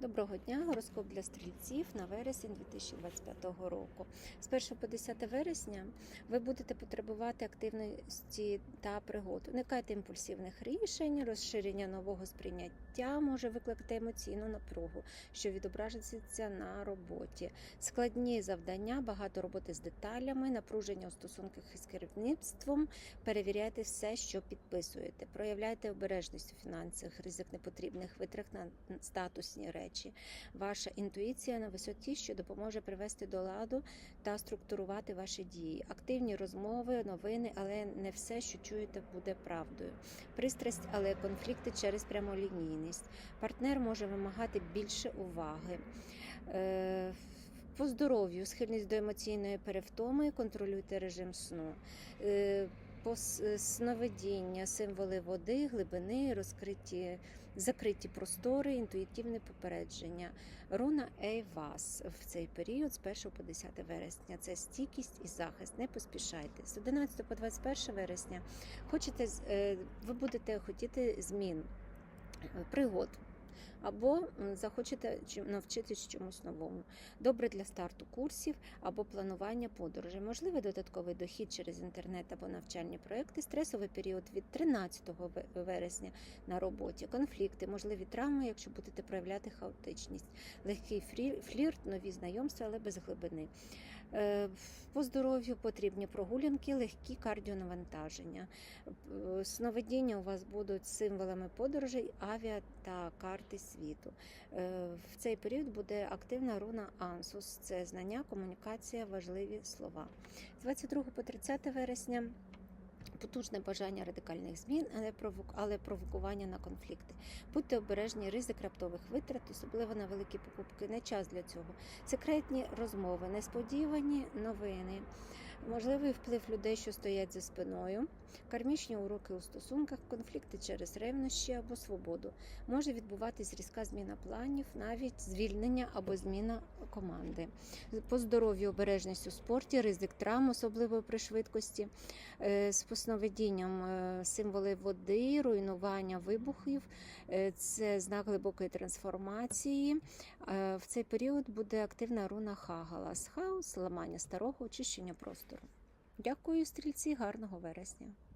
Доброго дня, гороскоп для стрільців на вересень 2025 року. З 1 по 10 вересня ви будете потребувати активності та пригод. Уникайте імпульсивних рішень, розширення нового сприйняття може викликати емоційну напругу, що відображиться на роботі. Складні завдання, багато роботи з деталями, напруження у стосунках із керівництвом. Перевіряйте все, що підписуєте. Проявляйте обережність у фінансах, ризик непотрібних витрат на статусні речі. Ваша інтуїція на висоті, що допоможе привести до ладу та структурувати ваші дії. Активні розмови, новини, але не все, що чуєте, буде правдою. Пристрасть, але конфлікти через прямолінійність. Партнер може вимагати більше уваги. Е, по здоров'ю, схильність до емоційної перевтоми, контролюйте режим сну. Е, сновидіння, символи води, глибини, розкриті, закриті простори, інтуїтивне попередження. Руна Ейвас в цей період з 1 по 10 вересня. Це стійкість і захист. Не поспішайте. З 11 по 21 вересня хочете, е, ви будете хотіти змін, е, пригод. Або захочете навчитись чомусь новому. Добре для старту курсів або планування подорожей. Можливий додатковий дохід через інтернет або навчальні проекти, стресовий період від 13 вересня на роботі, конфлікти, можливі травми, якщо будете проявляти хаотичність, легкий флірт, нові знайомства, але без глибини. Е, По здоров'ю потрібні прогулянки, легкі кардіонавантаження. Е, Сновидіння у вас будуть символами подорожей, авіа та карти світу. Е, В цей період буде активна руна Ансус. Це знання, комунікація, важливі слова. З 22 по 30 вересня. Потужне бажання радикальних змін, але провок- але провокування на конфлікти. Будьте обережні, ризик раптових витрат, особливо на великі покупки. Не час для цього. Секретні розмови, несподівані новини, можливий вплив людей, що стоять за спиною, кармічні уроки у стосунках, конфлікти через ревнощі або свободу. Може відбуватись різка зміна планів, навіть звільнення або зміна команди. По здоров'ю обережність у спорті, ризик травм, особливо при швидкості, З посновидінням е, символи води, руйнування вибухів. Е, Це знак глибокої трансформації. Е, В цей період буде активна руна Хагалас, хаос, ламання старого, очищення простору. Дякую, стрільці, гарного вересня.